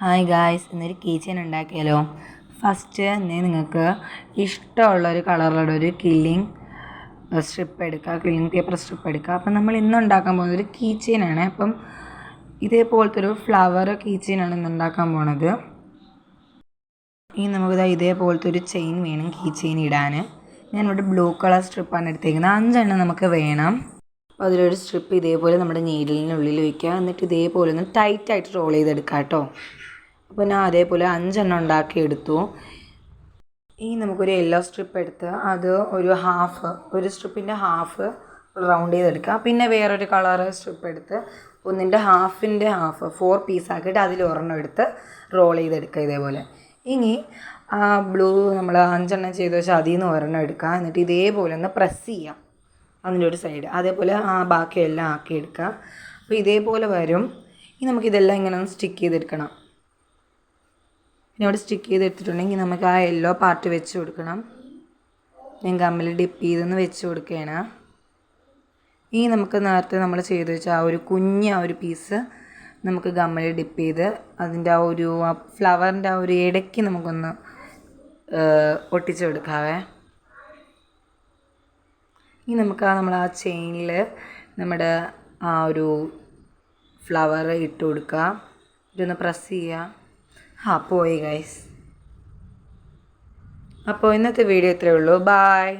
Hi guys ഇന്നൊരു കീച്ചൻ ഉണ്ടാക്കിയാലോ? First തന്നെ നിങ്ങൾക്ക് ഇഷ്ടമുള്ളൊരു കളറിലുള്ള ഒരു കില്ലിങ് സ്ട്രിപ്പ് എടുക്കുക കില്ലിങ് പേപ്പർ സ്ട്രിപ്പ് എടുക്കുക അപ്പം നമ്മൾ ഇന്ന് ഉണ്ടാക്കാൻ പോകുന്നത് ഒരു കീച്ചെയിനാണ് അപ്പം ഇതേപോലത്തെ ഒരു ഫ്ലവർ കീച്ചെയിനാണ് ഇന്ന് ഉണ്ടാക്കാൻ പോണത്. ഇനി നമുക്ക് ഇതേപോലത്തെ ഒരു ചെയിൻ വേണം കീ ചെയിൻ ഇടാൻ. ഞാനിവിടെ ബ്ലൂ കളർ സ്ട്രിപ്പാണ് എടുത്തേക്കുന്നത്. അഞ്ചെണ്ണം നമുക്ക് വേണം. അപ്പോൾ അതിലൊരു സ്ട്രിപ്പ് ഇതേപോലെ നമ്മുടെ നീഡിലിനുള്ളിൽ വയ്ക്കുക എന്നിട്ട് ഇതേപോലെ ഒന്ന് ടൈറ്റായിട്ട് റോൾ ചെയ്തെടുക്കാം കേട്ടോ. അപ്പോൾ ഞാൻ അതേപോലെ അഞ്ചെണ്ണം ഉണ്ടാക്കി എടുത്തു. ഇനി നമുക്കൊരു യെല്ലോ സ്ട്രിപ്പ് എടുത്ത് അത് ഒരു ഹാഫ് ഒരു സ്ട്രിപ്പിന്റെ ഹാഫ് റൗണ്ട് ചെയ്തെടുക്കുക പിന്നെ വേറൊരു കളർ സ്ട്രിപ്പ് എടുത്ത് ഒന്നിന്റെ ഹാഫിന്റെ ഹാഫ് ഫോർ പീസ് പീസാക്കിയിട്ട് അതിൽ ഒരെണ്ണം എടുത്ത് റോൾ ചെയ്തെടുക്കുക ഇതേപോലെ. ഇനി ആ ബ്ലൂ നമ്മൾ അഞ്ചെണ്ണം ചെയ്ത് വെച്ചാൽ അതിൽ നിന്ന് ഒരെണ്ണം എടുക്കുക എന്നിട്ട് ഇതേപോലെ ഒന്ന് പ്രസ് ചെയ്യാം അതിന്റെ ഒരു സൈഡ് അതേപോലെ ആ ബാക്കിയെല്ലാം ആക്കി എടുക്കുക അപ്പോൾ ഇതേപോലെ വരും. ഇനി നമുക്കിതെല്ലാം ഇങ്ങനെ ഒന്ന് സ്റ്റിക്ക് ചെയ്തെടുക്കണം. പിന്നെ അവിടെ സ്റ്റിക്ക് ചെയ്തെടുത്തിട്ടുണ്ടെങ്കിൽ നമുക്ക് ആ യെല്ലോ പാർട്ട് വെച്ച് കൊടുക്കണം. ഞാൻ കമ്മിൽ ഡിപ്പ് ചെയ്തൊന്ന് വെച്ച് കൊടുക്കുകയാണ്. ഈ നമുക്ക് നേരത്തെ നമ്മൾ ചെയ്ത് വെച്ച ആ ഒരു കുഞ്ഞ ആ ഒരു പീസ് നമുക്ക് ഗമ്മിൽ ഡിപ്പ് ചെയ്ത് അതിന്റെ ആ ഒരു ആ ഫ്ലവറിന്റെ ആ ഒരു ഇടയ്ക്ക് നമുക്കൊന്ന് ഒട്ടിച്ച് കൊടുക്കാവേ. ഇനി നമുക്ക് ആ നമ്മൾ ആ ചെയിനിൽ നമ്മുടെ ആ ഒരു ഫ്ലവർ ഇട്ട് കൊടുക്കുക ഇതൊന്ന് പ്രസ് ചെയ്യുക. ആ പോയി ഗൈസ് അപ്പോൾ ഇന്നത്തെ വീഡിയോ ഇത്രയേ ഉള്ളൂ. ബായ്